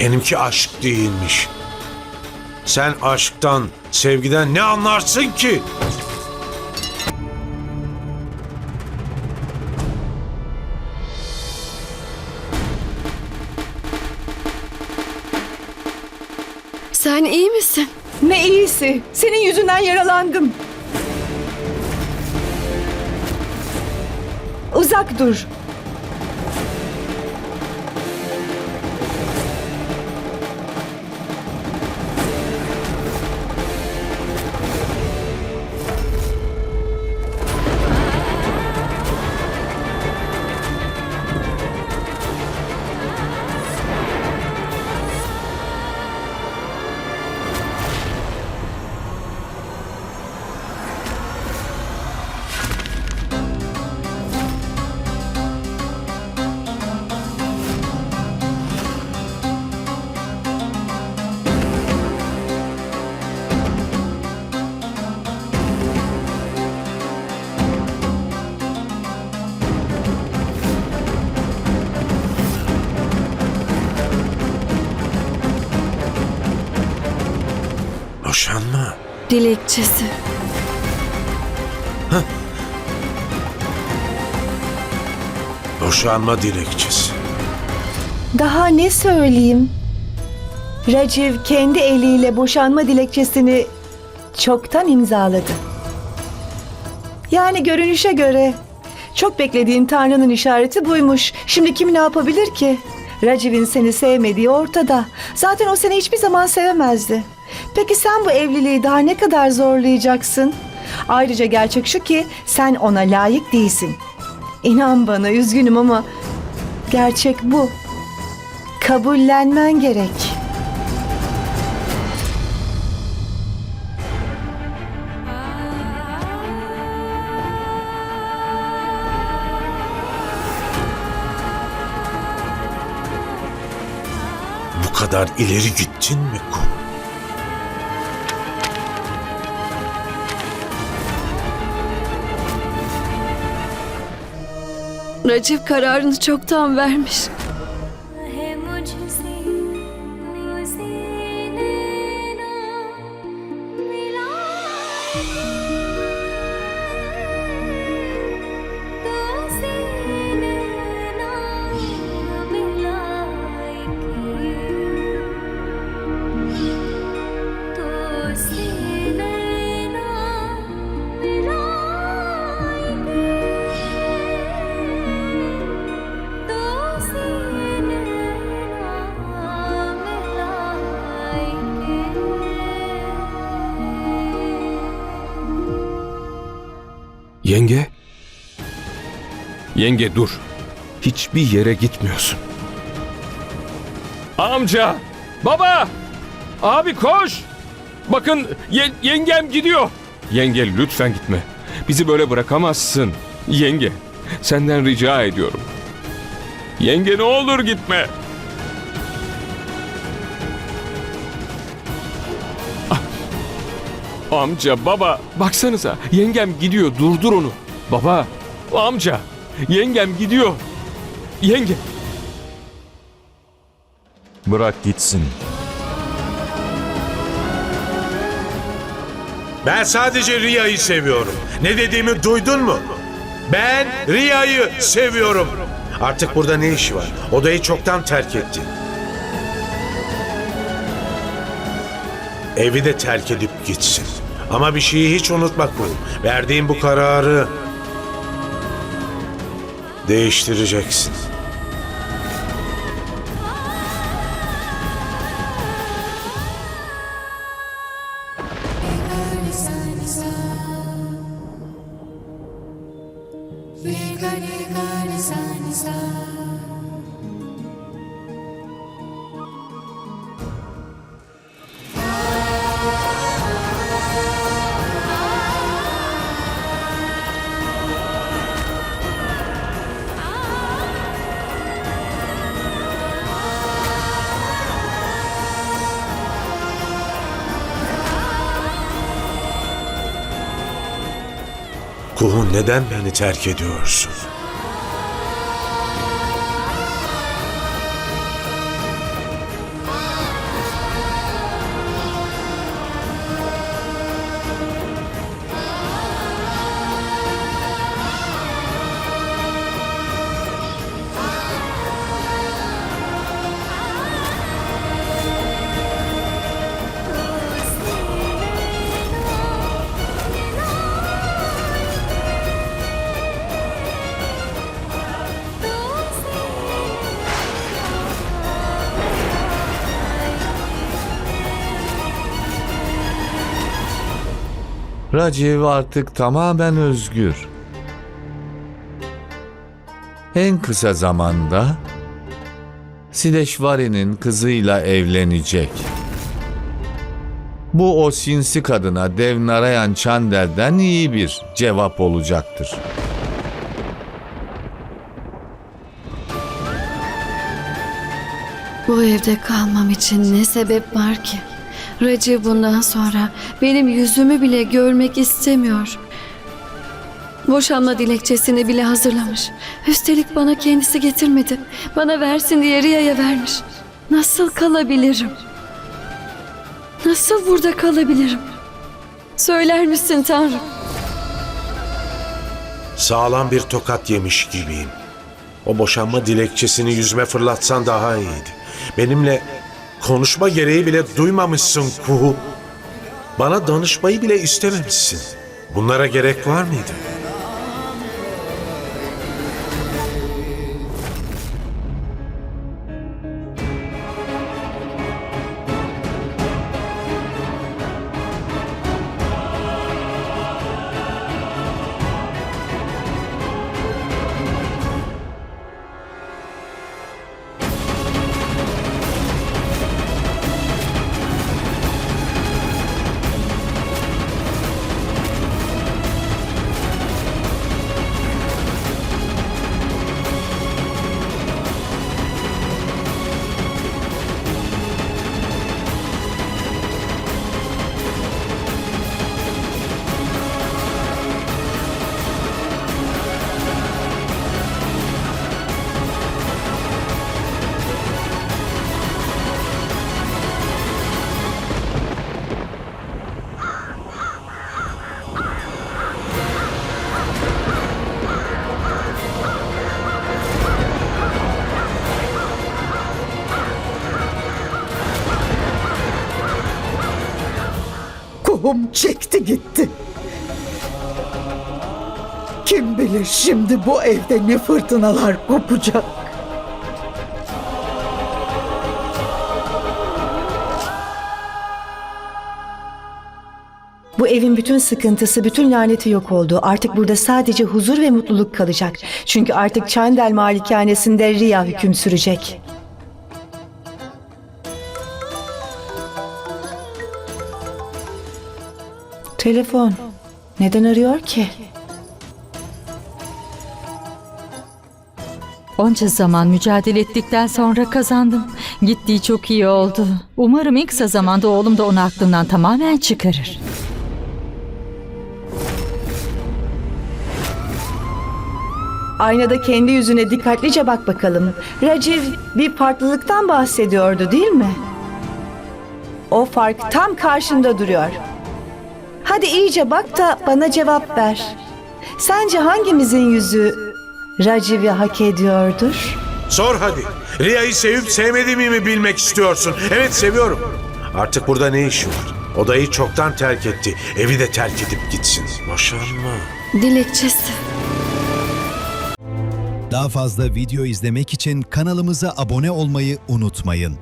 Benimki aşk değilmiş. Sen aşktan, sevgiden ne anlarsın ki? Sen iyi misin? Ne iyisi. Senin yüzünden yaralandım. Uzak dur. Dilekçesi. Boşanma dilekçesi. Daha ne söyleyeyim? Raciv kendi eliyle boşanma dilekçesini çoktan imzaladı. Yani görünüşe göre çok beklediğin Tanrı'nın işareti buymuş. Şimdi kim ne yapabilir ki? Raciv'in seni sevmediği ortada. Zaten o seni hiçbir zaman sevemezdi. Peki sen bu evliliği daha ne kadar zorlayacaksın? Ayrıca gerçek şu ki sen ona layık değilsin. İnan bana üzgünüm ama gerçek bu. Kabullenmen gerek. Kadar ileri gittin mi Kuh? Racif kararını çoktan vermiş. Yenge? Yenge dur. Hiçbir yere gitmiyorsun. Amca! Baba! Abi koş! Bakın ye- yengem gidiyor. Yenge lütfen gitme. Bizi böyle bırakamazsın. Yenge, senden rica ediyorum. Yenge ne olur gitme. Amca, baba, baksanıza. Yengem gidiyor, durdur onu. Baba, amca, yengem gidiyor. Yenge. Bırak gitsin. Ben sadece Riya'yı seviyorum. Ne dediğimi duydun mu? Ben Riya'yı seviyorum. Artık burada ne işi var? Odayı çoktan terk etti. Evi de terk edip gitsin. Ama bir şeyi hiç unutma Kul. Verdiğin bu kararı değiştireceksin. Kuhu neden beni terk ediyorsun? Raciv artık tamamen özgür. En kısa zamanda Sideşvari'nin kızıyla evlenecek. Bu o sinsi kadına Dev Narayan Çandel'den iyi bir cevap olacaktır. Bu evde kalmam için ne sebep var ki? Recep bundan sonra benim yüzümü bile görmek istemiyor. Boşanma dilekçesini bile hazırlamış. Üstelik bana kendisi getirmedi. Bana versin diye Riya'ya vermiş. Nasıl kalabilirim? Nasıl burada kalabilirim? Söyler misin Tanrım? Sağlam bir tokat yemiş gibiyim. O boşanma dilekçesini yüzüme fırlatsan daha iyiydi. Benimle konuşma gereği bile duymamışsın Kuhu. Bana danışmayı bile istememişsin. Bunlara gerek var mıydı? Kuhum çekti gitti. Kim bilir şimdi bu evde ne fırtınalar kopacak. Bu evin bütün sıkıntısı, bütün laneti yok oldu. Artık burada sadece huzur ve mutluluk kalacak. Çünkü artık Çandel malikanesinde Riya hüküm sürecek. Telefon. Neden arıyor ki? Onca zaman mücadele ettikten sonra kazandım. Gittiği çok iyi oldu. Umarım en kısa zamanda oğlum da onu aklından tamamen çıkarır. Aynada kendi yüzüne dikkatlice bak bakalım. Raciv bir farklılıktan bahsediyordu değil mi? O fark tam karşında duruyor. Hadi iyice bak da bana cevap ver. Sence hangimizin yüzü Raciv'i hak ediyordur? Sor hadi. Riya'yı sevip sevmediğimi mi bilmek istiyorsun? Evet seviyorum. Artık burada ne işi var? Odayı çoktan terk etti. Evi de terk edip gitsin. Boşanma. Dilekçesi. Daha fazla video izlemek için kanalımıza abone olmayı unutmayın.